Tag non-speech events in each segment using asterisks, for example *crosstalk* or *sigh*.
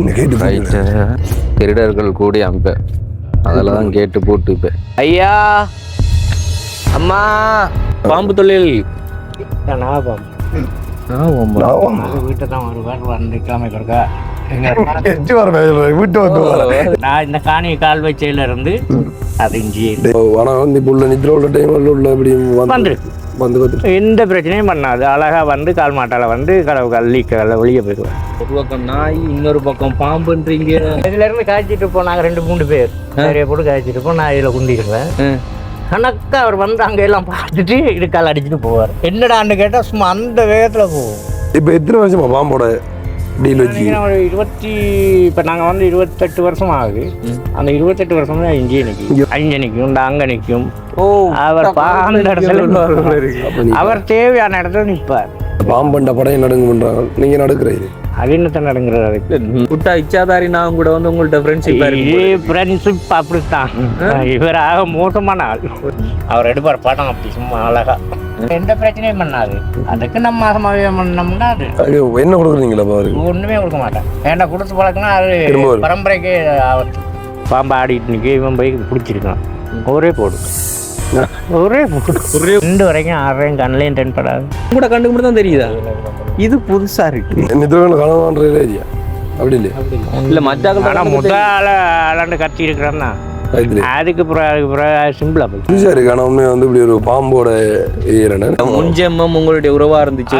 என்ன கேட்டு ரைட்டு திருடர்கள் கூடி அம்ப. அதில் தான் கேட்டு போட்டு இப்போ. ஐயா! அம்மா! பாம்பு தொழில். ஆமா. வீட்டை தான் வந்து கிழமை கொடுக்க வீட்டு வந்து. நான் இந்த காணி கால் வச்சையில இருந்து அது இஞ்சி ஆனா வந்து உள்ள இப்படி வந்து எந்த பிரச்சனையும் பண்ணாது. அழகா வந்து கால் மாட்டால வந்து கடவு கல்லி கல்ல வெளியே போயிடுவேன் ஒரு பக்கம் நாய் இன்னொரு பக்கம் பாம்புன்றீங்க. இதுல இருந்து காய்ச்சிட்டு இருப்போம் நாங்க ரெண்டு மூணு பேர். நிறைய போட்டு காய்ச்சிட்டு இருப்போம் நான் இதுல குந்திடுவேன் கணக்கா அவர் வந்து அங்க எல்லாம் பார்த்துட்டு இடுக்கால் அடிச்சுட்டு போவார். என்னடான்னு கேட்டா சும்மா அந்த வேகத்துல போவோம் இப்போ எத்தனை வருஷமா பாம்போட டீல் வச்சு ஒரு இருபத்தி இப்போ நாங்கள் வந்து இருபத்தெட்டு வருஷம் ஆகுது. அந்த இருபத்தெட்டு வருஷம் தான் இங்கே நிற்கும் அங்கே நிற்கும் அங்கே நிற்கும் அவர் பாந்த இடத்துல அவர் தேவையான இடத்துல நிற்பார் பாம்பண்ட படையை நடுங்க பண்றாங்க நீங்க நடக்கிறீங்க. நடங்கிறது அதுக்கு குட்டா இச்சாதாரி நான் கூட வந்து உங்கள்ட்ட ஃப்ரெண்ட்ஷிப் ஃப்ரெண்ட்ஷிப் அப்படித்தான். இவர் ஆக மோசமான ஆள். அவர் எடுப்பார் படம் அப்படி சும்மா அழகா. எந்த பிரச்சனையும் பண்ணாது. அதுக்கு நம்ம மாசமாவே பண்ணோம்னா அது. ஐயோ என்ன கொடுக்குறீங்களா பாரு ஒண்ணுமே கொடுக்க மாட்டேன் ஏன்டா கொடுத்து பழக்கினா அது. பரம்பரைக்கே ஆபத்து. பாம்பு ஆடிட்டு நிற்க இவன் போய் பிடிச்சிருக்கான் ஒரே போடு. ஒரே போடு ரெண்டு வரைக்கும் ஆறையும் கண்ணிலையும் தென்படாது கூட கண்டுக்கு மட்டும் தான் தெரியுதா இது புதுசா இருக்கு. நித்திரங்கள் கனவான்ற ஏரியா அப்படி இல்லையா? இல்ல. மச்சாக்கள் ஆனா முதல்ல அலாண்டு கத்தி இருக்கிறான்னா அதுக்கு பிறகு அதுக்கு பிறகு சிம்பிளா போய் புதுசா இருக்கு ஆனா உண்மையா வந்து இப்படி ஒரு பாம்போட முன்ஜெம்மம் உங்களுடைய உறவா இருந்துச்சு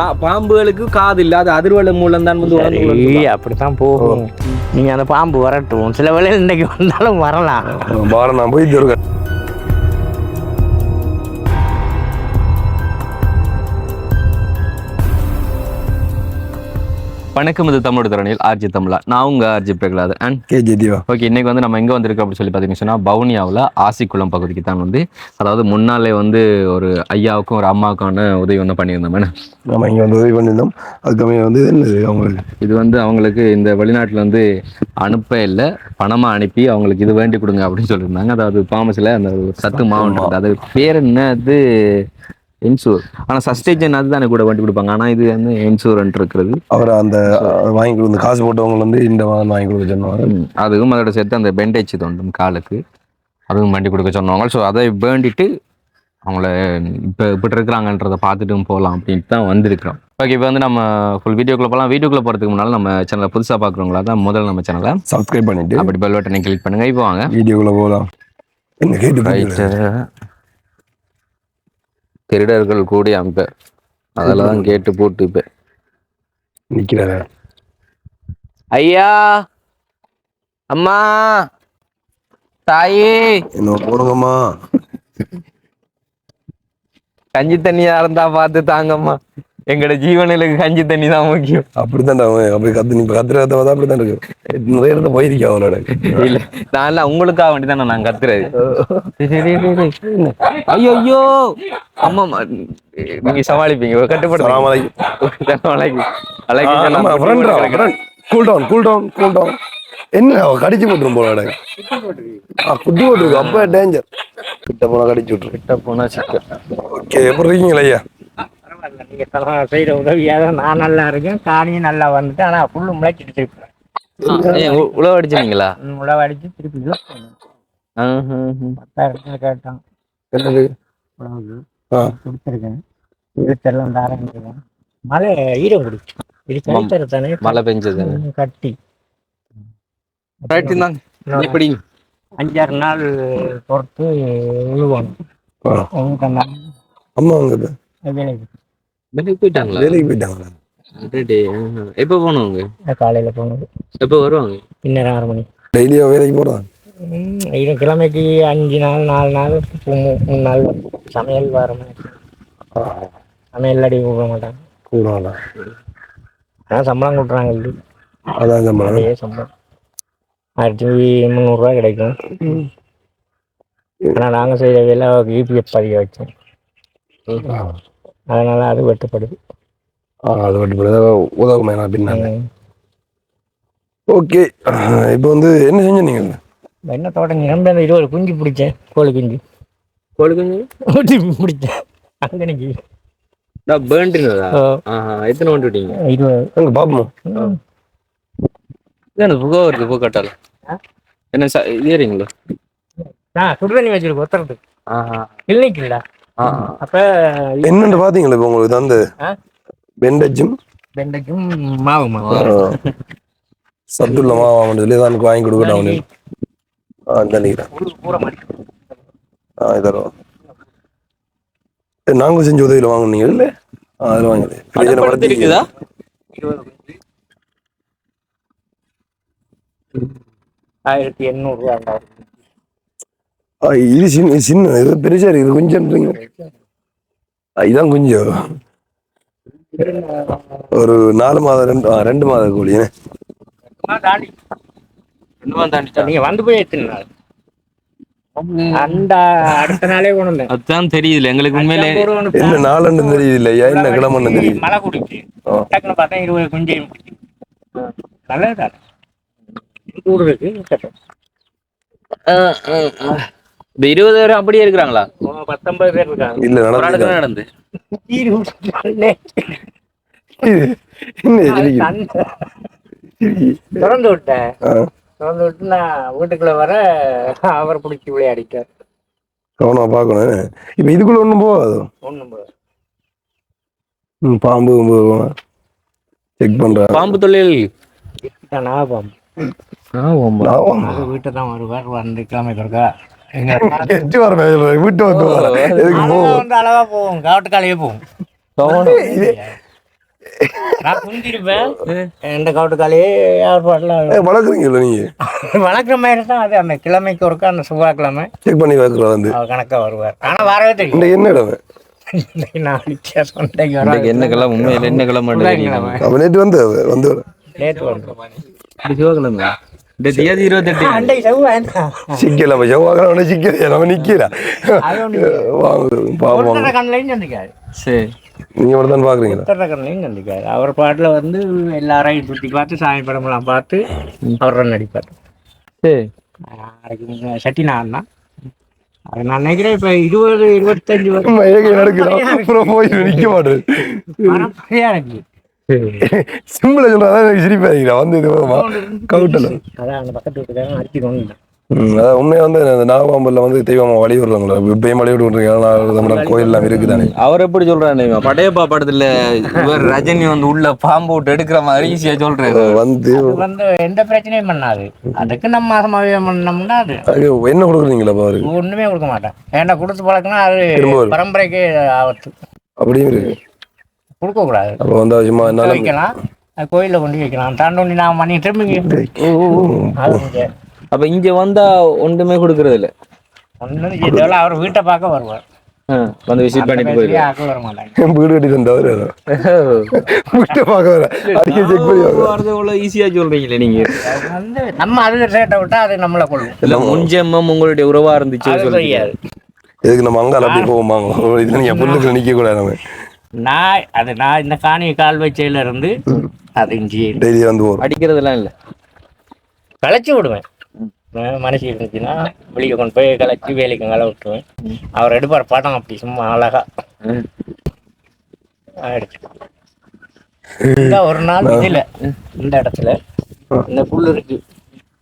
நான் பாம்புகளுக்கு காது இல்ல அது அதிர்வலை மூலம் தான் வந்து. அப்படித்தான் போகும். நீங்க அந்த பாம்பு வரட்டும். சில வேளையில் இன்னைக்கு வந்தாலும் வரலாம். பாரம் நான் போய் வணக்கம் இது தமிழோட திறனில் ஆர்ஜி தமிழா. நான் உங்க ஆர்ஜி பிரகலாத் அண்ட் கே ஜெதிவா ஓகே இன்னைக்கு வந்து நம்ம எங்க வந்திருக்கோம் அப்படின்னு சொல்லி பார்த்தீங்கன்னு சொன்னா பவுனியாவில் ஆசிக்குளம் பகுதிக்கு தான் வந்து அதாவது முன்னாலே வந்து ஒரு ஐயாவுக்கும் ஒரு அம்மாவுக்கான உதவி ஒன்று பண்ணியிருந்தோம். நம்ம இங்க வந்து உதவி பண்ணியிருந்தோம். அதுக்கமே வந்து இது? என்னது அவங்களுக்கு இது வந்து அவங்களுக்கு இந்த வெளிநாட்டில் வந்து அனுப்ப இல்லை பணமாக அனுப்பி அவங்களுக்கு இது வேண்டி கொடுங்க அப்படின்னு சொல்லியிருந்தாங்க. அதாவது பாமஸில் அந்த சத்து மாவுன்றது அது பேர் என்ன அது இன்சூர் ஆனால் சஸ்டேஜன் அதுதானே கூட வேண்டி கொடுப்பாங்க. ஆனால் இது வந்து இன்சூரன்ட் இருக்கிறது. அவர் அந்த வாங்கி கொடுத்த காசு போட்டவங்க வந்து இந்த வாரம் வாங்கி கொடுக்க சொன்னாங்க அதுவும் அதோட சேர்த்து அந்த பெண்டேஜ் தோண்டும் காலுக்கு. அதுவும் வண்டி கொடுக்க சொன்னாங்க ஸோ அதை வேண்டிட்டு அவங்கள இப்போ இப்படி இருக்கிறாங்கன்றதை பார்த்துட்டும் போகலாம் அப்படின்ட்டு தான் வந்திருக்கிறோம். ஓகே இப்போ வந்து நம்ம ஃபுல் வீடியோக்குள்ள போகலாம். வீடியோக்குள்ள போகிறதுக்கு முன்னால் நம்ம சேனலை புதுசாக பார்க்குறவங்களா தான் முதல்ல நம்ம சேனலை சப்ஸ்கிரைப் பண்ணிட்டு அப்படி பெல் பட்டனை கிளிக் பண்ணுங்க. இப்போ வாங்க. வீடியோக்குள்ள போகலாம். திருடர்கள் கூடி அம்ப அதில் தான் கேட்டு போட்டு இப்போ. நிக்கிறாரு. ஐயா! அம்மா! தாயே! என்ன போடுங்கம்மா கஞ்சி தண்ணியா இருந்தா பார்த்து தாங்கம்மா. எங்களோட ஜீவனுக்கு கஞ்சி தண்ணி தான் முக்கியம். அப்படித்தான் அப்படி கத்து நீ இப்ப கத்துற கத்த பார்த்தா அப்படித்தான் இருக்கு. நிறைய இடத்துல போயிருக்கேன் அவனோட. இல்ல நான் உங்களுக்காக வேண்டி தான் நான் கத்துறது. ஐயோ ஐயோ. அம்மா நீங்க சமாளிப்பீங்க கட்டுப்படுத்த cool down cool down cool down என்ன கடிச்சு போட்டுரும் போல குட்டி போட்டுருக்கு. அப்ப டேஞ்சர் கிட்ட போனா கடிச்சு விட்டுரு. கிட்ட போனா சிக்கல். ஓகே எப்படி இருக்கீங்களா ஐயா? பரவாயில்ல. நீங்க தலை செய்யற உதவியாக நான் நல்லா இருக்கேன். காணியும் நல்லா வந்துட்டு ஆனா புல்லு முளைச்சிட்டு திருப்பி உழவு அடிச்சீங்களா உழவு அடிச்சு திருப்பி பத்தாயிரத்துல கேட்டான். என்னது? உழவுக்கு கொடுத்துருக்கேன். இருத்தெல்லாம் தாரங்க மழை ஈரம் குடிச்சு இது கழித்தர தானே? மழை பெஞ்சது. கட்டி. எப்படி அஞ்சாறு நாள் பொறுத்து அந்த அம்மா வேலைக்கு வேலைக்கு போயிட்டாங்களா வேலைக்கு போயிட்டாங்களா அடடே. எப்ப போனவங்க காலையில் போனது எப்ப வருவாங்க பின்னர் ஆறு மணி டெய்லியா வேலைக்கு இது கிழமைக்கு அஞ்சு நாள் நாலு நாள் மூணு நாள் சமையல் வர சமையல் அடி கொடுக்க மாட்டாங்க கூடாங்களா ஆனால் சம்பளம் கொடுக்குறாங்க இல்லை அதான் சம்பளம் அதே சம்பளம் ஆயிரத்தி முந்நூறுரூவா கிடைக்கும் ஆனால் நாங்கள் செய்கிற வேலை யூபிஎஃப் பதிய வச்சோம் அதனால அது வெட்டப்படுது. ஆ அது மட்டும் உதவுமே நான் பின்னாங்க. ஓகே. இப்போ வந்து என்ன செஞ்ச நீங்க? என்ன தோட்டம் நிரம்ப அந்த இருபது குஞ்சு பிடிச்சேன் கோழி குஞ்சு. கொடுக்குங்க ஊட்டி பிடிச்சேன். அங்கே நிற்கி பேர்ன்ட்டுங்களா ஆஹா எத்தனை வந்துட்டீங்க இருபது. அங்க பாப்போம். என்ன புகை வருது பூக்கட்டால ஆ? என்ன ஏறிங்களோ? ஆ சுடுதண்ணி வச்சிருக்கோம் ஒத்துறதுக்கு கிளினிக் இல்ல அப்ப என்னன்னு பாத்தீங்களா இப்ப உங்களுக்கு தந்து? ஆ? பெண்டஜும் வெண்டைக்கும் மாவுமா சத்துள்ள மாவாமன்னு சொல்லி தான் வாங்கி கொடுக்கணும் அவனு ஆ இதெல்லாம் நாங்க செஞ்ச உதவியில வாங்குனீங்க இல்ல? அதில் வாங்குது. ஆயிரத்தி இது சின்ன இது சின்ன இது பெருசா இருக்கு இது கொஞ்சம்ன்றீங்க ஆ, இதான் கொஞ்சம். ஒரு நாலு மாதம் ரெண்டு ரெண்டு மாத கோழி தாண்டி. தாண்டிட்டா நீங்க வந்து போய் எத்தனை நாள்? அந்த அடுத்த நாளே கொண்டு அதுதான் தெரியுதுல எங்களுக்கு உண்மையிலே என்ன நாளுன்னு தெரியுது இல்லையா என்ன கிழமைன்னு தெரியுது? மழை குடிச்சு. டக்குன்னு பார்த்தா இருபது குஞ்சையும் பிடிச்சி நல்லது இந்த இருபது பேரும் அப்படியே இருக்கிறாங்களா? பத்தொன்பது பேர் இருக்காங்க. இல்ல நடந்து நடந்து? திறந்து விட்டேன். திறந்து விட்டு நான் வீட்டுக்குள்ள வர அவர் பிடிச்சி விளையாடிட்டார் கவனமா பார்க்கணும்? இப்ப இதுக்குள்ள ஒண்ணும் போகாது? ஒண்ணும் ம், பாம்பு செக் பண்றேன் பாம்பு தொழில் நான் பாம்பு. வீட்டை தான் வருவார் வந்து கிழமைக்கு இருக்கா *laughs* எட்டு வர வீட்டு வந்து வரேன். எதுக்கு போ? அளவா போகும். காவட்டுக்காலையே போகும். வளர்க்குற மாதிரி தான் அது அந்த கிழமைக்கு ஒருக்கா அந்த செவ்வாய்க்கிழமை. செக் பண்ணி வைக்கிறோம் வந்து? அவர் கணக்கா வருவார். ஆனா வரவே தெரியும். இந்த என்ன இடம். என்ன கிழமை? உண்மையில என்ன கிழமை. நேற்று வந்து வந்து வந்து. பாப்போம். ஒருத்தர கண்ணையும் சந்திக்காது சரி. நீங்க மட்டும் தான் பாக்குறீங்களா ஒருத்தர கண்ணையும் சந்திக்காது அவர் பாட்டுல வந்து எல்லாரையும் சுத்தி பார்த்து சாமி படமெல்லாம் பார்த்து அவர் ரன் அடிப்பார். சரி. சட்டி நான் தான் அது நான் நினைக்கிறேன் இப்ப இருபது இருபத்தஞ்சு வருஷம் நடக்குது. அப்புறம் போய் நிக்க மாட்டேன் இருக்கு. சிம்பிளா சொல்றதா எனக்கு வந்து இது கவுட்டல. அதான் அந்த உண்மையா வந்து இந்த நாகபாம்புல வந்து தெய்வமா வழி விடுறாங்களா இப்பயும் வழி விடுறீங்க நம்ம கோயில் எல்லாம் இருக்குதானே அவர் எப்படி சொல்றாரு இவன் படையப்பா படத்துல இவர் ரஜினி வந்து உள்ள பாம்பு விட்டு எடுக்கிற மாதிரி ஈஸியா சொல்றாரு. வந்து வந்து எந்த பிரச்சனையும் பண்ணாது. அதுக்கு நம்ம மாசமாவே பண்ணோம்னா அது என்ன கொடுக்குறீங்களா அவருக்கு ஒண்ணுமே கொடுக்க மாட்டேன். ஏன்னா கொடுத்து பழக்கினா அது. பரம்பரைக்கு ஆபத்து. அப்படியும் இருக்கு. கொடுக்க கூடாது அப்ப வந்து சும்மா என்னால வைக்கலாம். கோயில்ல கொண்டு வைக்கலாம். தாண்டோண்டி நான் பண்ணி திரும்பி அது இங்க அப்ப இங்க வந்தா ஒன்றுமே கொடுக்கறது இல்ல? இதெல்லாம் அவர் வீட்டை பார்க்க வருவார். வந்து விசிட் பண்ணிட்டு மாட்டாங்க. *laughs* வீடு கட்டி தந்தவர் வீட்டை பார்க்க வர அடிக்க செக் பண்ணி வாங்க வரது இவ்வளவு ஈஸியா சொல்றீங்களே நீங்க. அது வந்து நம்ம அது ரேட்டை விட்டா அது நம்மளை கொள்ளும் இல்ல முன்ஜெம்மம் உங்களுடைய உறவா இருந்துச்சு எதுக்கு நம்ம அங்கால அப்படி போவோமாங்க இதுல நீங்க புல்லுக்கு நிக்க கூடாது நம்ம. நான் அது நான் இந்த காணி கால் வச்சையில இருந்து அது இஞ்சி டெய்லி வந்து போறோம் அடிக்கிறதெல்லாம் இல்ல. களைச்சி விடுவேன். மனசு இருந்துச்சுன்னா வெளியே கொண்டு போய் களைச்சி வேலைக்கு கலை விட்டுருவேன். அவர் எடுப்பார் படம் அப்படி சும்மா அழகா. இந்த ஒரு நாள் இதுல இந்த இடத்துல இந்த புல் இருக்கு.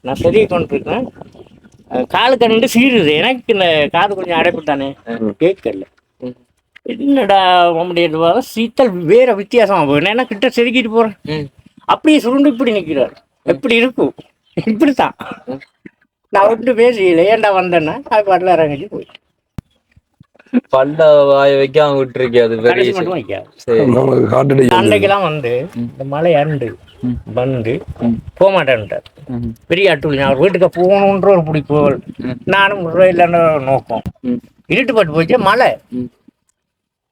நான் சரிய கொண்டு இருக்கேன் காலு கண்டு சீருது. எனக்கு இந்த காது கொஞ்சம் அடைப்பு தானே. கேட்கல. என்னடா முடியாது சீத்தல் வேற வித்தியாசமா போயிடும் ஏன்னா கிட்ட செதுக்கிட்டு போறேன். அப்படியே சுருண்டு இப்படி நிக்கிறார். எப்படி இருக்கும்? இப்படித்தான். நான் விட்டு பேசல ஏன்டா வந்தேன்னா அது பாட்டில் இறங்கிச்சு போய் பல்ல வாய வைக்காம விட்டுருக்கே அது பெரிய அன்னைக்கெல்லாம் வந்து இந்த மலை அண்டு வந்து போக மாட்டேன்ட்டார். பெரிய அட்டுள் அவர் வீட்டுக்கு போகணுன்ற ஒரு பிடிப்போல் நானும் ஒரு நோக்கம். இருட்டுப்பட்டு போச்சு. மழை ம்.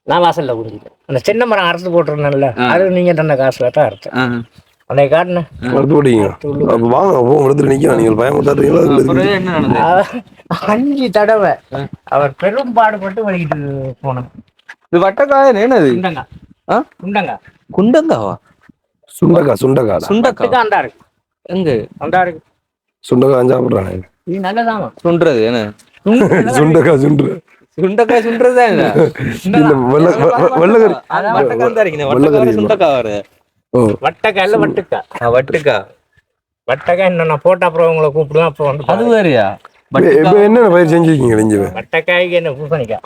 நான் வாசல்ல குடிச்சிட்டேன் அந்த சின்ன மரம் அறுத்து போட்டிருந்தேன்ல அது நீங்க தந்த காசுல தான் அறுத்தேன். அன்னைக்கு காட்டினேன் வாங்க போ இடத்துல நிக்கலாம் நீங்கள் நடந்தது? அஞ்சு தடவை அவர் பெரும் பாடுபட்டு வலிக்கிட்டு போனோம் இது வட்டக்காயன் என்னது? குண்டங்க. ஆ? குண்டங்க. குண்டங்காவா? சுண்டக்கா சுண்டக்கா சுண்டக்கா. அண்டா இருக்கு. எங்க? அண்டா இருக்கு. சுண்டக்கா சாப்பிட்றாங்க இது நல்லதாமா? சுண்டுறது என்ன? சுண்டக்கா சுண்டு சுண்டக்காய் சுண்டுறதா என்ன? சுண்டக்காய் வர ஓ. வட்டக்காய் வட்டுக்கா வட்டுக்கா. வட்டக்காய் நான் போட்ட அப்புறம் உங்களை கூப்பிடுவேன் அப்போ வந்து அது வேறயா? இப்ப என்னென்ன பயிர் செஞ்சிருக்கீங்க இங்க வட்டக்காய்க்கு என்ன பூசணிக்காய்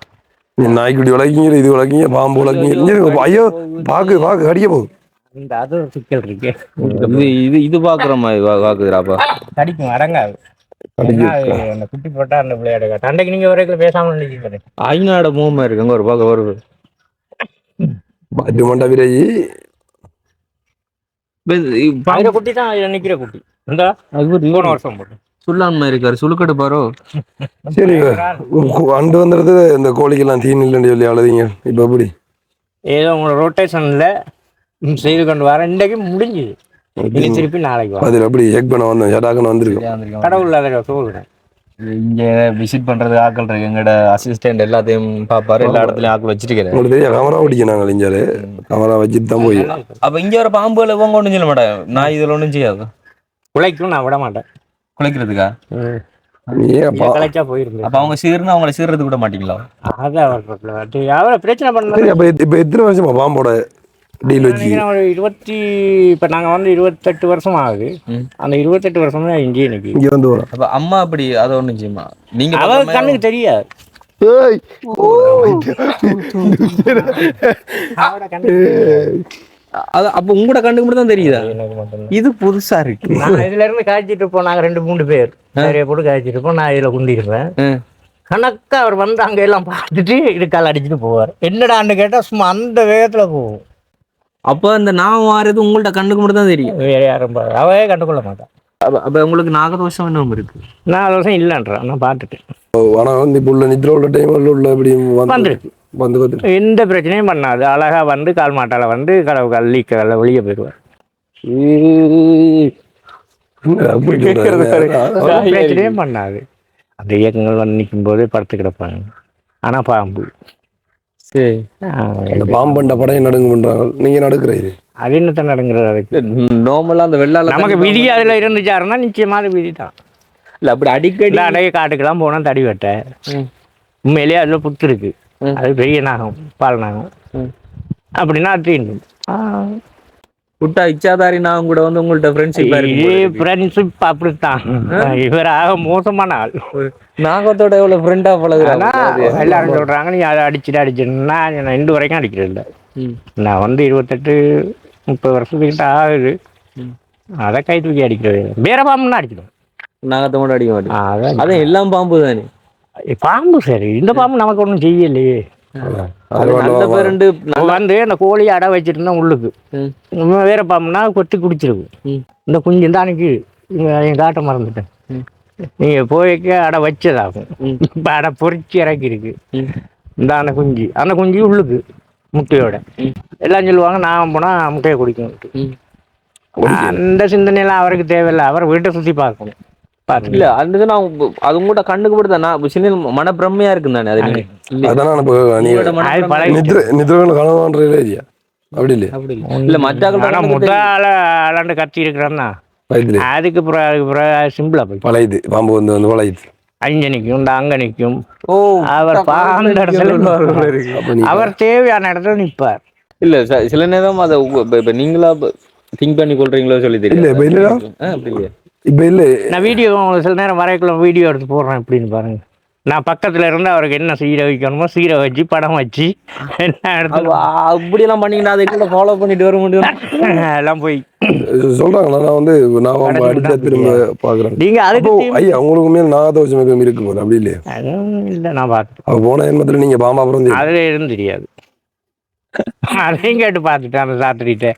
நீ நாய்க்குட்டி வளர்க்கீங்க இது வளர்க்கீங்க பாம்பு வளர்க்கீங்க. ஐயோ பாக்கு பாக்கு கடிக்க போகுது இந்த அது சிக்கல் இருக்கு. இது இது இது பாக்குற மாதிரி பாக்குதுடாப்பா கடிக்கும் அடங்காது. அந்த குட்டி போட்டா அந்த விளையாடு அன்றைக்கு நீங்க வரைக்கும் பேசாம நினைக்கிறீங்க ஐநாட மூவ் இருக்கு அங்க ஒரு பாக்க வருது பாட்டு மண்டா விரையி. குட்டி தான் நிக்கிற குட்டி. இந்த போன வருஷம் போட்டு. சுல்லான்மை இருக்காரு சுழுக்கடு பாரோ. சரி *laughs* அண்டு வந்துடுறது இந்த கோழிக்கெல்லாம் தீனி இல்லைன்னு சொல்லி அழுதிங்க. இப்ப எப்படி? ஏதோ உங்களோட ரொட்டேஷன்ல செய்து கொண்டு வர இன்றைக்கு முடிஞ்சுது. திருப்பி நாளைக்கு வரும் அதில் எப்படி செக் பண்ண வந்தோம். சடாக்குன்னு வந்திருக்கோம்? கடவுள் அதை சொல்லுறேன் இங்க விசிட் பண்றது ஆட்கள் இருக்கு. எங்கட அசிஸ்டன்ட் எல்லாத்தையும் பாப்பாரு. எல்லா இடத்துலயும் ஆட்கள் வச்சிருக்கிறேன் உங்களுக்கு தெரியும் கேமரா பிடிக்கும் நாங்கள் இஞ்சாரு கேமரா வச்சுட்டு தான் போய். அப்ப இங்க ஒரு பாம்புல இவங்க ஒண்ணும் சொல்ல மாட்டேன் நான் இதுல ஒண்ணும் செய்யாது. உழைக்கும் நான் விட மாட்டேன் குலைக்கிறதுக்கா அவங்க சீர்னு அவங்கள சீர்றது விட மாட்டீங்களா? அதான் பிரச்சனை பண்ண இப்ப எத்தனை வருஷமா பாம்போட டீல் வச்சு நினைக்கிறேன் ஒரு இருபத்தி இப்ப நாங்க வந்து இருபத்தெட்டு வருஷம் ஆகுது. அந்த இருபத்தெட்டு வருஷம் தான் இங்கேயே நிற்கி இங்க வந்து வரோம். அப்ப அம்மா அப்படி அதை ஒண்ணும் செய்யுமா? நீங்க அவ பார்க்குற மாதிரி கண்ணுக்கு தெரியாது. அது அப்ப உங்களோட கண்ணுக்கு மட்டும் தான் தெரியுதா? இது புதுசா இருக்கு. நான் இதுல இருந்து காய்ச்சிட்டு இருப்போம். நாங்க ரெண்டு மூணு பேர். நிறைய போட்டு காய்ச்சிட்டு இருப்போம். நான் இதுல குந்திருப்பேன் ம். கணக்கா அவர் வந்து அங்க எல்லாம் பார்த்துட்டு இடுக்கால் அடிச்சுட்டு போவார். என்னடான்னு கேட்டா சும்மா அந்த வேகத்துல போகும். அப்ப இந்த நான் மாறுறது உங்கள்ட்ட கண்ணுக்கு மட்டும் தான் தெரியும். வேற யாரும் பா- அவவே கண்டுகொள்ள மாட்டான் அப்ப அப்ப உங்களுக்கு நாகதோஷம் என்ன இருக்கு? நாலு வருஷம் இல்லைன்றான் நான் பார்த்துட்டேன். ஆனா வந்து இப்ப உள்ள நித்ர உள்ள டைம் உள்ள இப்படி வந்து வந்துருக்கு. வந்து பார்த்துட்டு எந்த பிரச்சனையும் பண்ணாது. அழகா வந்து கால் மாட்டால வந்து கடவு கல்லி கல்ல வெளியே போயிடுவார். அப்படி கேட்கறது சொல்றாரு. ஒரு பிரச்சனையும் பண்ணாது. அந்த இயக்கங்கள் வந்து நிற்கும் போது படுத்து கிடப்பாங்க. ஆனா பாம்பு. சரி. இந்த பாம்பண்ட படையை நடுங்க பண்றாங்க. நீங்க நடுக்கிறீரு? அது என்னத்தான் நடங்கிறது அதுக்கு. நார்மலா அந்த வெள்ளால நமக்கு விதி அதுல இருந்துச்சாருன்னா நிச்சயமா அது விதி தான். இல்ல அப்படி அடிக்கடி இல்லை அடைய காட்டுக்கெல்லாம் போனா தடி வெட்ட. உண்மையிலேயே அதுல புத்து இருக்கு. அது பெரிய நாகம் பால் நாகம். அப்படின்னா அது தீண்டும் விட்டா இச்சாதாரி நான் கூட வந்து உங்கள்ட்ட ஃப்ரெண்ட்ஷிப் ஃப்ரெண்ட்ஷிப் அப்படித்தான். ஆக மோசமான ஆள். நாகத்தோட எவ்வளவு ஃப்ரெண்டா பழகுறாங்க எல்லாரும் சொல்றாங்க நீ அதை அடிச்சுட்டு அடிச்சுன்னா நான் இன்று வரைக்கும் அடிக்கிறது இல்லை. நான் வந்து இருபத்தெட்டு முப்பது வருஷத்துக்கிட்ட ஆகுது. அதை கை தூக்கி அடிக்கிறது. வேற பாம்புன்னா அடிச்சிடும் நாகத்தை மட்டும் அடிக்க மாட்டேன். அதான். எல்லாம் பாம்பு தானே பாம்பு சரி. இந்த பாம்பு நமக்கு ஒன்றும் செய்யலையே. வந்து அந்த கோழியை அடை வச்சிருந்தா உள்ளுக்கு. வேற பாம்புனா கொத்தி குடிச்சிருக்கும். இந்த குஞ்சு தான் அன்னைக்கு என் காட்ட மறந்துட்டேன். ம். நீங்க போய்க்க அடை வச்சதாகும். இப்ப அடை பொறிச்சு இறக்கி இருக்கு ம். இந்த அந்த குஞ்சு. அந்த குஞ்சு உள்ளுக்கு முட்டையோட. எல்லாம் சொல்லுவாங்க நான் போனா முட்டையை குடிக்கும் ம். அந்த சிந்தனையெல்லாம் அவருக்கு தேவையில்லை. அவர் வீட்டை சுத்தி பார்க்கணும். இல்ல அது நான் அது கூட கண்ணுக்கு நான் சின்ன மனப்பிரமையா இருக்கு. தானே அது நீங்க அப்படி இல்ல. இல்ல. ஆனா முதால அலாண்டு கத்தி இருக்கிறான்னா? அதுக்கு பிறகு அதுக்கு பிறகு சிம்பிளா போய் பழையுது. பாம்பு வந்து வந்து பழையுது. அஞ்சு நிற்கும் அங்க நிற்கும் ஓ அவர் பாந்த இடத்துல அவர் தேவையான இடத்துல நிற்பார் இல்ல சில நேரம் அதை இப்ப- நீங்களா திங்க் பண்ணி கொள்றீங்களோ சொல்லி இல்ல, தெரியும் இப்ப இல்ல. நான் வீடியோ சில நேரம் வரைக்குள்ள வீடியோ எடுத்து போடுறேன் எப்படின்னு பாருங்க. நான் பக்கத்துல இருந்து அவருக்கு என்ன சீரை வைக்கணுமோ சீரை வச்சு படம் வச்சு என்ன அப்ப இடத்துல அப்படி எல்லாம் பண்ணீங்கன்னா அதை ஃபாலோ பண்ணிட்டு வர முடியும்? எல்லாம் போய். சொல்றாங்களா நான் வந்து நான் அடிச்சா திரும்ப பாக்குறேன். நீங்க அதுக்கு ஐயா உங்களுக்கு மேல் நாகதோஷம் எதுவும் இருக்கு போல அப்படி இல்லையா? இல்லை நான் அப்ப போன ஜென்மத்துல நீங்க பாம்பா பிறந்து அதுல இருந்து தெரியாது. அதையும் கேட்டு பார்த்துட்டேன் அந்த சாத்திரிட்ட.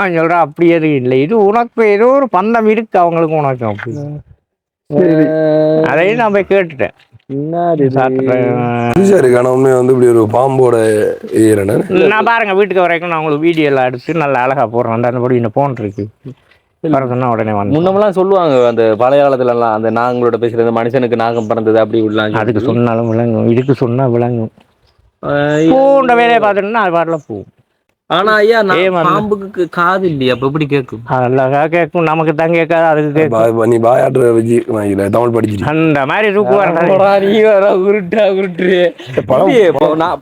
அவன் சொல்றான் அப்படி எதுவும் இல்லை. இது உனக்கு ஏதோ ஒரு பந்தம் இருக்கு அவங்களுக்கு உனக்கு அப்படி. அதையும் நான் போய் கேட்டுட்டேன். உண்மையா வந்து இப்படி ஒரு பாம்போட ஈரன நான் பாருங்க வீட்டுக்கு வரைக்கும் நான் உங்களுக்கு வீடியோ எல்லாம் எடுத்து நல்லா அழகா போடுறேன். அந்த அந்த படி இந்த போன் இருக்கு. வர சொன்னா உடனே வந்து. முன்னமெல்லாம் சொல்லுவாங்க அந்த பழைய காலத்துல எல்லாம் அந்த நாங்களோட பேசுறது மனுஷனுக்கு நாகம் பிறந்தது அப்படி இப்படிலாம் அதுக்கு. சொன்னாலும் விளங்கும். இதுக்கு சொன்னா விளங்கும். பூண்ட வேலையை பார்த்துட்டுனா அது பாட்டில் பூ ஆனா ஐயா? பாம்புக்கு காது இல்லையா? அப்ப எப்படி கேக்கும்? அழகா கேட்கும் நமக்கு தான் கேட்காது அதுக்கு கேட்கும். நீ வச்சு வாங்கில தமிழ் படிச்சிட்டு அந்த மாதிரி தூக்குவாங்க நீ வர உருட்டா உருட்டு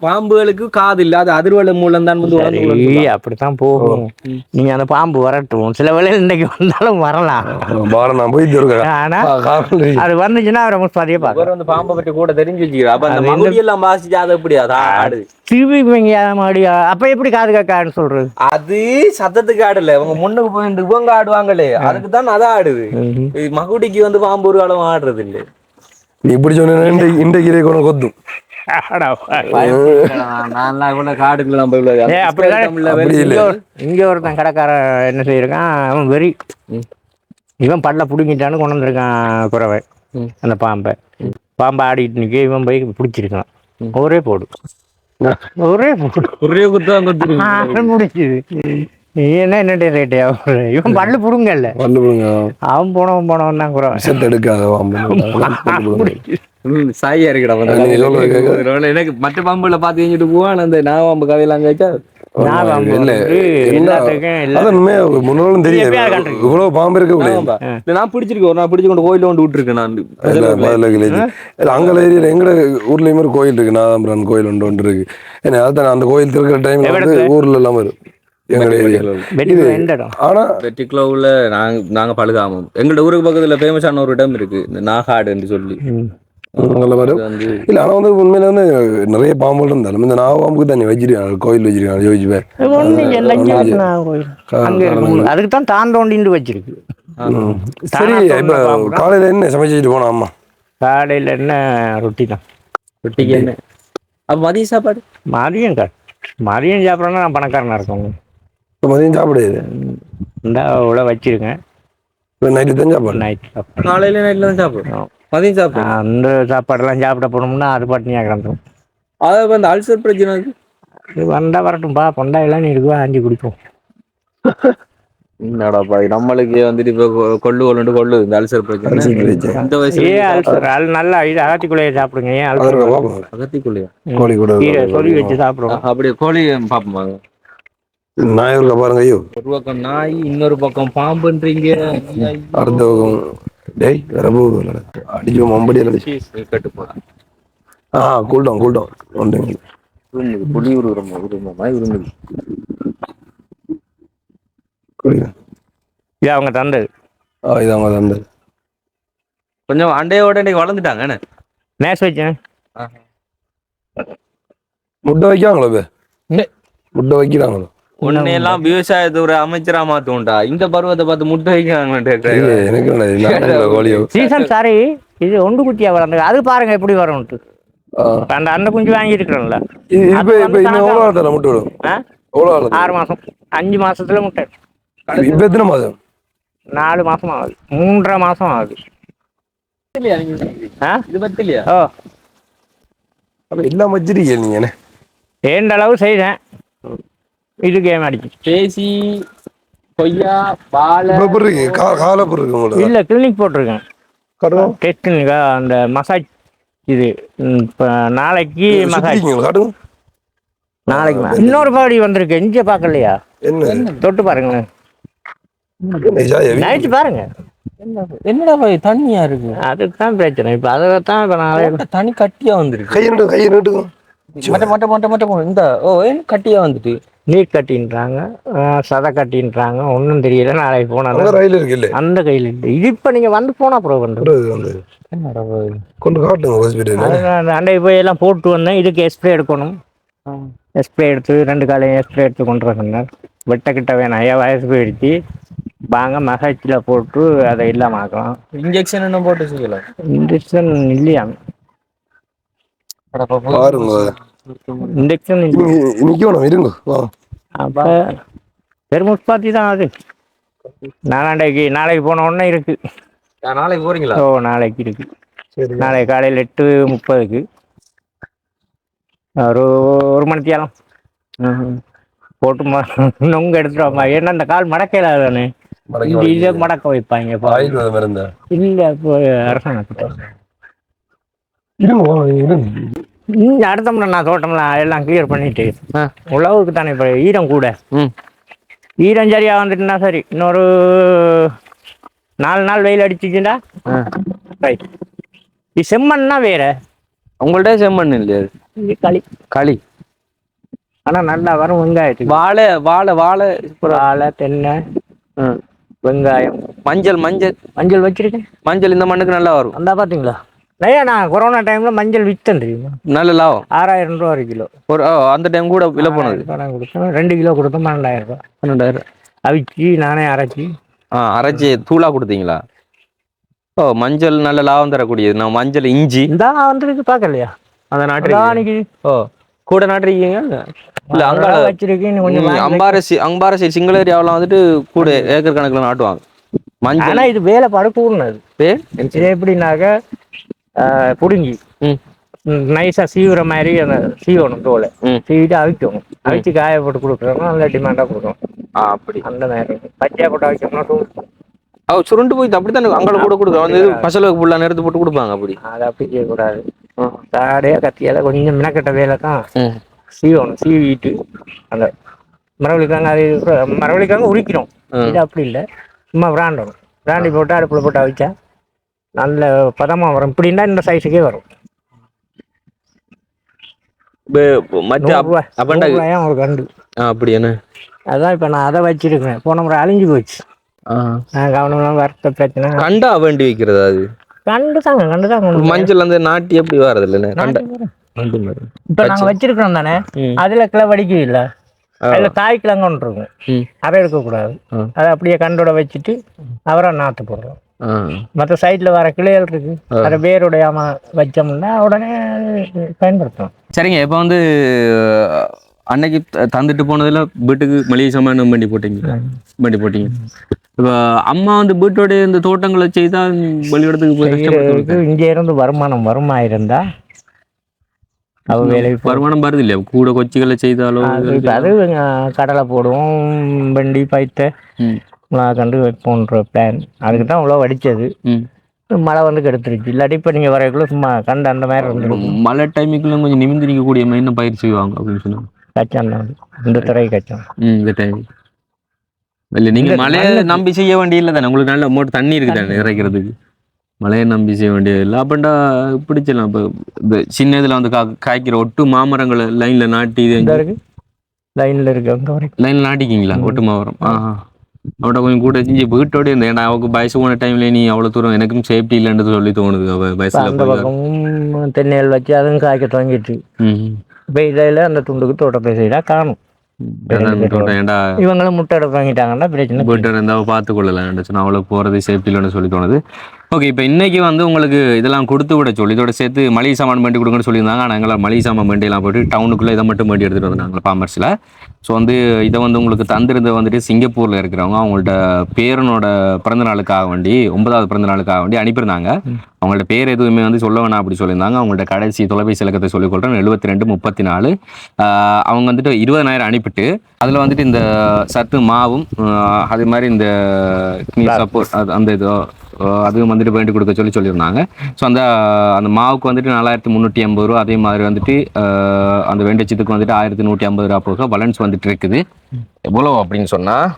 பாம்புகளுக்கு காது இல்ல அது அதிர்வலை மூலம் தான் வந்து அப்படித்தான் போகும். நீங்க அந்த பாம்பு வரட்டும். சில வேளையில் இன்னைக்கு வந்தாலும் வரலாம். இருக்கேன் ஆனா. அது வந்துச்சுன்னா இவர் வந்து பாம்பை கூட தெரிஞ்சு வச்சுக்கிறா அப்ப அந்த எல்லாம் வாசிச்சு அது எப்படி? அது ஆடு. திருப்பி மாடி அப்ப எப்படி காது கேட்கான்னு சொல்றது? அது சத்தத்துக்கு ஆடல. இவங்க முன்னுக்கு போய் இந்த இவங்க ஆடுவாங்களே. அதுக்கு தான் அதான் ஆடுது மகுடிக்கு வந்து பாம்பு ஒரு ஆடுறது இல்ல நீ இப்படி சொன்ன இன்றைக்கு இன்றைக்கு இறை கொண்டு கொத்தும். இங்க ஒரு- இங்க ஒருத்தன் கடைக்காரன் என்ன செய்யிருக்கான்? அவன் வெறி. இவன் பல்ல புடுங்கிட்டான்னு கொண்டு வந்திருக்கான் குறவை. அந்த பாம்பை. பாம்பை ஆடிட்டு நிக்க இவன் போய் பிடிச்சிருக்கான். ஒரே போடு. ஒரே ஒரே குத்தான் குத்துருக்கு முடிச்சுது என்ன என்ன ரேட்டு இவன் பல்லு புடுங்கல்ல. வந்து விடுங்க அவன் போனவன் போனவன் தான் குறவை செட் எடுக்காத சாயா இருக்குடா கேட்க- எனக்கு மற்ற பாம்புல பாத்து செஞ்சுட்டு போவான்? அந்த நான் பாம்பு கதையெல்லாம் கேட்டா இவ்வளவு பாம்பு இருக்க நான் பிடிச்சிருக்கேன். ஒரு நான் பிடிச்சு கொண்டு கோயில கொண்டு விட்டுருக்கேன் நான். அங்க ஏரியால எங்கட ஊர்லயும் ஒரு கோயில் இருக்கு. நாதாம்பரம் கோயில் ஒன்று ஒன்று இருக்கு. ஏன்னா அதான் அந்த கோயில் திறக்கிற டைம்ல வந்து? ஊர்ல எல்லாம் வரும். ஆனா வெட்டிக்குளவுல நாங்க நாங்க பழுகாமம் எங்களோட ஊருக்கு பக்கத்துல ஃபேமஸான ஒரு இடம் இருக்கு. இந்த நாகாடுன்னு சொல்லி. அங்க வரும் இல்ல ஆனா வந்து உண்மையில வந்து நிறைய பாம்புகள் இருந்தாலும் இந்த நாவாம்புக்கு தண்ணி வச்சிருக்காங்க கோயில் வச்சிருக்காங்க. அங்க இருக்கும் அதுக்கு தான் தாண்டோண்டின்னு வச்சிருக்கு. சரி தானா இப்ப பாம்பு தான். காலையில என்ன சமைச்சிட்டு போனா அம்மா? காலையில என்ன? ரொட்டி தான். வெட்டிக்கு என்ன? அப்ப மதிய சாப்பாடு? மதியம் கா மதியம் சாப்பிட்றேன்னா நான் பணக்காரனா இருக்கேன் இப்ப மதியம் சாப்பிடுது இந்த இவ்வளோ வச்சிருக்கேன். நைட்டு தான் சாப்பாடு. நைட் காலையில நைட்ல தான் சாப்பிடுறோம் மதியம் சாப்பிடுறோம் அந்த சாப்பாடெல்லாம் சாப்பிட போனோம்னா அது பட்டினியாக கிடந்துரும். அது அப்ப அந்த அல்சர் பிரச்சனை இருக்கு. வந்தா வரட்டும்பா பொண்டா எல்லாம் நீ இருக்குவா ஆஞ்சி குடிப்போம். என்னடாப்பா நம்மளுக்கு வந்துட்டு இப்ப கொ- கொள்ளு கொள்ளுண்டு கொள்ளு இந்த அல்சர் பிரச்சனை. இந்த வயசுல ஏன் அல்சர்? அது நல்லா இது அகத்திக்குள்ளையே சாப்பிடுங்க ஏன் அது அல்சர் அகத்திக்குள்ளையா? கோழி கூட சொல்லி வச்சு சாப்பிடுவோம். அப்படியே கோழி பாப்போமாங்க நாயூர்ல பாருங்க ஐயோ. ஒரு பக்கம் நாய் இன்னொரு பக்கம் பாம்புன்றீங்க. அடுத்த பக்கம் டேய் போகுது அடிச்சு மம்படி அடிச்சு கட்டு போடா. ஆ கூல்டவுன் கூல்டவுன் ஒன்று உருமுது புளி உருமா உருமாய் உருமுது குடிங்க இது அவங்க தந்தது. ஆ இது அவங்க தந்தது. கொஞ்சம் அண்டையோட இன்னைக்கு வளர்ந்துட்டாங்க என்ன? நேச வச்சேன் முட்டை வைக்காங்களோ. முட்டை வைக்கிறாங்களோ? உன்னையெல்லாம் விவசாயத்துறை அமைச்சரா மாத்துவோம்டா. இந்த பருவத்தை பார்த்து முட்டை கோழியோ. சீசன் சாரி இது ஒண்டு குட்டியா வளர்ந்து அது பாருங்க எப்படி வரும்ட்டு. அந்த அந்த குஞ்சு வாங்கி இருக்கிறோம்ல ஆறு மாசம். அஞ்சு மாசத்துல முட்டை. இப்ப எத்தனை மாதம்? நாலு மாசம் ஆகுது. மூன்றரை மாசம் ஆகுது. ஓ. அப்ப எல்லாம் வச்சிருக்கீங்க நீங்க என்ன? ஏண்ட அளவு செய்தேன். இது கேம் அடிச்சு பேசி கொய்யா கா காலை இருக்கு உங்களுக்கு? இல்ல கிளினிக் போட்டிருக்கேன். டெஸ்ட் கிளினிக்கா அந்த மசாஜ் இது இப்ப நாளைக்கு மசாஜ் நாளைக்கு இன்னொரு பாடி வந்திருக்கு இங்க பார்க்கலையா? என்ன? தொட்டு பாருங்க என்ன ஜாயா வீ- நைட்டு பாருங்க. என்னடா பாய் தண்ணியா இருக்கு? அதுக்கு தான் பிரச்சனை இப்ப அதை தான் இப்ப நாளைக்கு தனி கட்டியா வந்துருக்கு. கையை நட்டுங்க. மட்ட மட்ட மட்ட மட்ட. இந்த ஓ ஏன் கட்டியா வந்துட்டு? நீர் கட்டின்றாங்க ஆஹ் சதை கட்டின்றாங்க ஒன்றும் தெரியல நாளைக்கு போனா அங்க ரயில் இருக்கு இல்ல அந்த கையில் இல்லை இது இப்ப நீங்க வந்து போனா அப்புறம் பாய் கொண்டு காட்டுங்க அண்டை போய் எல்லாம் போட்டு வந்தேன். இதுக்கு எஸ்ப்ரே எடுக்கணும். எஸ்ப்ரே எடுத்து ரெண்டு காலையும் எஸ்ப்ரே எடுத்து கொண்டு வரணும் வெட்ட கிட்ட வேணாம். ஐயா வயசு போயிடுச்சு. வாங்க மசாஜில் போட்டு அதை இல்லாம ஆக்கலாம். இன்ஜெக்ஷன் என்ன போட்டு செய்யலாம் இன்ஜெக்ஷன் இல்லையா? பாருங்க நிக்கணும் இருங்க பெருமுஸ்பாத்தி தான் அது நாளாண்டைக்கு நாளைக்கு போன உடனே இருக்கு நாளைக்கு போறீங்களா ஓ நாளைக்கு இருக்கு சரி நாளைக்கு காலையில் எட்டு முப்பதுக்கு ஒரு ஒரு மணித்தியாலம் போட்டு ம- நொங்கு எடுத்துருவாமா ஏன்னா இந்த கால் மடக்கையில தானே இதை மடக்க வைப்பாங்க இல்லை அரசாங்கத்தில் இருங்க அடுத்த முறை நான் தோட்டம்லாம் எல்லாம் கிளியர் பண்ணிட்டு. உழவுக்கு தானே இப்போ ஈரம் கூட. ம். ஈரம் சரியா வந்துட்டுனா சரி இன்னொரு நாலு நாள் வெயில் அடிச்சுச்சுண்டா ஆ. ரைட் இது செம்மண்ணா வேற? உங்கள்ட்ட செம்மண் இல்லையா? களி. களி. ஆனா நல்லா வரும் வெங்காயத்துக்கு. வாழை வாழை வாழை. வாழை தென்னை ஆ. வெங்காயம். மஞ்சள் மஞ்சள். மஞ்சள் வச்சிருக்கேன். மஞ்சள் இந்த மண்ணுக்கு நல்லா வரும். அந்த பாத்தீங்களா? ஐயா நான் கொரோனா டைம்ல மஞ்சள் வித்தேன் தெரியுமா நல்ல லாபம். ஆறாயிரம் ரூபா ஒரு கிலோ. ஒரு அந்த டைம் கூட விலை போனது. நான் கொடுத்தேன். ரெண்டு கிலோ கொடுத்தேன் பன்னெண்டாயிரம் ரூபா பன்னெண்டாயிரம். அவிச்சு நானே அரைச்சி. ஆ அரைச்சி தூளா கொடுத்தீங்களா? ஓ மஞ்சள் நல்ல லாபம் தரக்கூடியது. நான் மஞ்சள் இஞ்சி. இந்த வந்துருக்கு பார்க்கலையா? அந்த நாட்டு அதானிக்கு ஓ கூட நாட்டுறீங்க இல்ல அங்க வச்சிருக்கேன் இன்னும் கொஞ்சம் வாங்கி அம்பாரசி அம்பாரசி சிங்கள ஏரியாவெல்லாம் வந்துட்டு கூட ஏக்கர் கணக்குல நாட்டுவாங்க. மஞ்சள். ஆனா இது வேலைப்பாடு கூடுனது பேர் இது எப்படின்னாக்க புடுங்கி ம் நைஸா சீவுற மாதிரி அந்த சீவணும் தோலை. சீவிட்டு அவிக்கணும் அவிச்சு காய போட்டு கொடுக்குறோம்னா நல்ல டிமாண்டா கொடுக்கும் அப்படி அந்த மாதிரி பச்சையா போட்டு அவிச்சோம்னா அவ சுருண்டு போய் அப்படித்தானே அங்கே கூட கொடுக்க வந்து பசலுக்கு ஃபுல்லாக நிறுத்து போட்டு கொடுப்பாங்க அப்படி அதை அப்படி செய்யக்கூடாது தாடையா கத்தியால கொஞ்சம் மினக்கட்ட வேலை தான் சீவணும் சீவிட்டு அந்த மரவள்ளிக்காங்க அது மரவள்ளிக்காங்க உரிக்கிறோம். இது அப்படி இல்லை சும்மா விராண்டணும் விராண்டி போட்டு அடுப்பில் போட்டு அவிச்சா நல்ல பதமாக வரும். இப்படின்னா இந்த சைஸுக்கே வரும். ஒரு கண்டு. ஆ அப்படி என்ன அதான் இப்போ நான் அதை வச்சிருக்கிறேன். போன முறை அழிஞ்சு போச்சு. கவனம்லாம் வருத்த பிரச்சனை கண்டா வேண்டி வைக்கிறதா அது? கண்டு தாங்க கண்டு தாங்க மஞ்சள் அந்த நாட்டி எப்படி வரது இல்லைண்ணே கண்ட இப்போ நாங்கள் வச்சிருக்கிறோம் தானே. அதில் கிளை வடிக்க இல்லை. அதில் காய் கிழங்குன்னு இருக்கும். ம். அதை எடுக்கக்கூடாது. அதை அப்படியே கண்டோட வச்சுட்டு அவரை நாற்று போடுறோம். மற்ற சைடில் வர கிளைகள் இருக்கு. அதை வேருடையாம வச்சோம்னா உடனே பயன்படுத்தணும் சரிங்க இப்போ வந்து அன்னைக்கு தந்துட்டு போனதுல வீட்டுக்கு மளிகை சாமான் வண்டி போட்டீங்க. வண்டி போட்டீங்க. இப்போ அம்மா வந்து வீட்டோட இந்த தோட்டங்களை செய்தா வெளியிடத்துக்கு போய் இங்கே இருந்து வருமானம் வருமா இருந்தா? அவ வேலை வருமானம் வருது இல்லையா? கூட கொச்சிகளை செய்தாலோ அது கடலை போடுவோம் வெண்டி பைத்த. ம் கண்டு வைப்போன்ற பிளான் அதுக்கு தான் இவ்வளோ வடிச்சது. ம். மழை வந்து கெடுத்துருச்சு. இல்லாட்டி இப்போ நீங்கள் வரக்குள்ள சும்மா கண்டு அந்த மாதிரி இருந்துருக்கும். மழை டைமுக்குள்ள கொஞ்சம் நிமிந்து நிற்கக்கூடிய மெயின பயிர் செய்வாங்க அப்படின்னு சொன்னாங்க கச்சான் தான். இந்த துறை கச்சான். ம் இந்த டைம் இல்லை நீங்க இந்த மழையை நம்பி செய்ய வேண்டிய இல்லை தானே? உங்களுக்கு நல்ல மோட்டர் தண்ணி இருக்கு தானே இறைக்கிறதுக்கு? மழையை நம்பி செய்ய வேண்டிய இல்லை அப்பண்டா பிடிச்சலாம் இப்போ இந்த சின்ன இதில் வந்து கா காய்க்கிற ஒட்டு மாமரங்களை லைனில் நாட்டி இருக்கு? லைனில் இருக்கு. அங்கே வரைக்கும். லைனில் நாட்டிக்கிங்களா? ஒட்டு மாமரம். ஆ அவட்ட கொஞ்சம் கூட செஞ்சு வீட்டோட இந்த ஏன்னா அவக்கு வயசு போன டைம்ல நீ அவ்வளோ தூரம் எனக்கும் சேஃப்டி இல்லைன்றது சொல்லி தோணுது. அவ வயசுல தென்னையல் வச்சு அதுவும் காய்க்க துவங்கிட்டு ம் இப்போ இதில் அந்த துண்டுக்கு தோட்டத்தை செய்தா காணும். இவங்களும் முட்டை எடுத்து வாங்கிட்டாங்கன்னா பிரச்சனை போயிட்டு இருந்தால் பார்த்து கொள்ளலாம் சொன்னா அவ்வளோ போகிறது சேஃப்டி இல்லைன்னு சொல்லி தோணுது. ஓகே இப்போ இன்னைக்கு வந்து உங்களுக்கு இதெல்லாம் கொடுத்து விட சொல்லி இதோட சேர்த்து மளிகை சாமான் வேண்டி கொடுங்கன்னு சொல்லியிருந்தாங்க. ஆனால் எங்களால் மளிகை சாமான் வேண்டியெல்லாம் போட்டு டவுனுக்குள்ளே இதை மட்டும் வேண்டி எடுத்துகிட்டு வந்தாங்க பாமர்ஸில் ஸோ வந்து இதை வந்து உங்களுக்கு தந்திருந்தது வந்துட்டு சிங்கப்பூரில் இருக்கிறவங்க அவங்கள்ட்ட பேரனோட பிறந்த நாளுக்காக வேண்டி ஒன்பதாவது பிறந்த நாளுக்காக வேண்டி அனுப்பியிருந்தாங்க. அவங்கள்ட்ட பேர் எதுவுமே வந்து சொல்ல வேணாம் அப்படி சொல்லியிருந்தாங்க. அவங்கள்ட்ட கடைசி தொலைபேசி இலக்கத்தை சொல்லிக் கொள்கிறேன் எழுபத்தி ரெண்டு முப்பத்தி நாலு அவங்க வந்துட்டு இருபதனாயிரம் அனுப்பிட்டு அதில் வந்துட்டு இந்த சத்து மாவும் அதே மாதிரி இந்த சப்போர்ட் அந்த இதோ அதுவும் வந்துட்டு வேண்டி கொடுக்க சொல்லி சொல்லியிருந்தாங்க. ஸோ அந்த அந்த மாவுக்கு வந்துட்டு நாலாயிரத்தி முந்நூற்றி ஐம்பது ரூபா அதே மாதிரி வந்துட்டு அந்த வெண்டச்சத்துக்கு வந்துட்டு ஆயிரத்தி நூற்றி ஐம்பது ரூபா போக பலன்ஸ் வந்துட்டு இருக்குது எவ்வளோ அப்படின்னு சொன்னால்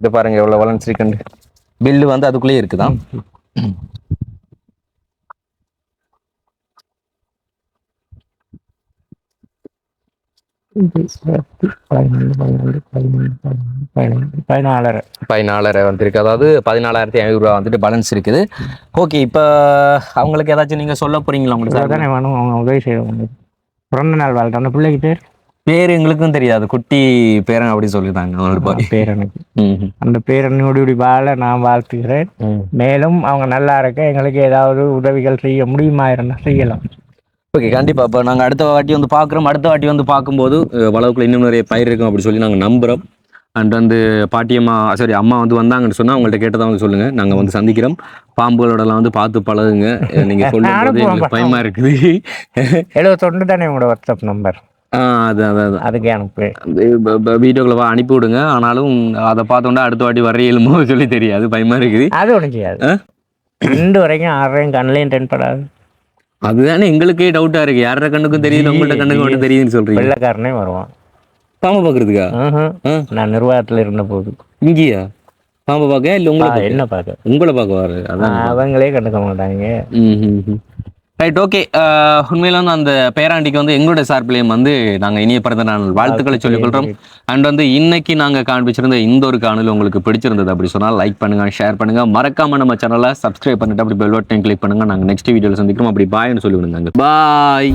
இது பாருங்க எவ்வளோ பலன்ஸ் இருக்குன்னு. பில்லு வந்து அதுக்குள்ளேயே இருக்குதான். பதினாலரை. பதினாலரை வந்திருக்கு. அதாவது பதினாலாயிரத்தி ஐநூறுரூவா வந்துட்டு பேலன்ஸ் இருக்குது. ஓகே இப்போ அவங்களுக்கு ஏதாச்சும் நீங்கள் சொல்ல போறீங்களா உங்களுக்கு? தானே வேணும்? அவங்க உதவி செய்வாங்க. பிறந்த நாள் வாழ்க்கை அந்த பிள்ளைக்கு பேர்? பேர் எங்களுக்கும் தெரியாது. குட்டி பேரன் அப்படி சொல்லிட்டாங்க. பாய் பேரனுக்கு. அந்த பேரனோடு இப்படி வாழ நான் வாழ்த்துகிறேன். மேலும் அவங்க நல்லா இருக்க எங்களுக்கு ஏதாவது உதவிகள் செய்ய முடியுமா இருந்தால் செய்யலாம். ஓகே கண்டிப்பாக இப்போ நாங்கள் அடுத்த வாட்டி வந்து பார்க்குறோம் அடுத்த வாட்டி வந்து பார்க்கும்போது வளவுக்குள்ள இன்னும் நிறைய பயிர் இருக்கும் அப்படி சொல்லி நாங்கள் நம்புகிறோம் அண்ட் வந்து பாட்டியம்மா சாரி அம்மா வந்து வந்தாங்கன்னு சொன்னால் அவங்கள்ட்ட கேட்டதாக வந்து சொல்லுங்கள் நாங்கள் வந்து சந்திக்கிறோம். பாம்புகளோடலாம் வந்து பார்த்து பழகுங்க. நீங்கள் *laughs* சொல்லும்போது எங்களுக்கு பயமாக இருக்குது. எழுபத்தொன்று தானே உங்களோட வாட்ஸ்அப் நம்பர் அதுக்கே அனுப்பு. வீடியோக்களை வா அனுப்பி விடுங்க ஆனாலும் அதை பார்த்தோன்னா அடுத்த வாட்டி வரையிலுமோ *laughs* சொல்லி தெரியாது. பயமா இருக்குது. அது ஒன்றும் செய்யாது? ரெண்டு வரைக்கும் ஆறையும் கண்ணிலையும் தென்படாது அதுதானே எங்களுக்கே டவுட்டா இருக்கு. யார கண்ணுக்கும் தெரியல உங்கள்ட்ட கண்ணுக்கு மட்டும் தெரியுதுன்னு சொல்றீங்க. வெள்ளைக்காரனே வருவான். பாம்பு பாக்குறதுக்கா. நான் நிர்வாகத்துல இருந்த போது. இங்கேயா? பாம்பை பார்க்க இல்ல உங்களை? என்ன பார்க்க உங்களை பார்க்க வர அதான் அவங்களே கண்டுக்க மாட்டாங்க. ரைட் ஓகே உண்மையில வந்து அந்த பேராண்டிக்கு வந்து எங்களுடைய சார்பிலையும் வந்து நாங்க இனிய பிறந்த நாள் வாழ்த்துக்களை சொல்லிக் கொள்றோம் அண்ட் வந்து இன்னைக்கு நாங்க காண்பிச்சிருந்த இந்த ஒரு காணொலி உங்களுக்கு பிடிச்சிருந்தது அப்படி சொன்னால் லைக் பண்ணுங்க ஷேர் பண்ணுங்க. மறக்காம நம்ம சேனலை சப்ஸ்கிரைப் பண்ணிட்டு அப்படி பெல் பட்டன் கிளிக் பண்ணுங்க. நாங்க நெக்ஸ்ட் வீடியோல சந்திக்கிறோம். அப்படி பாய்னு சொல்லி விடுங்க பாய்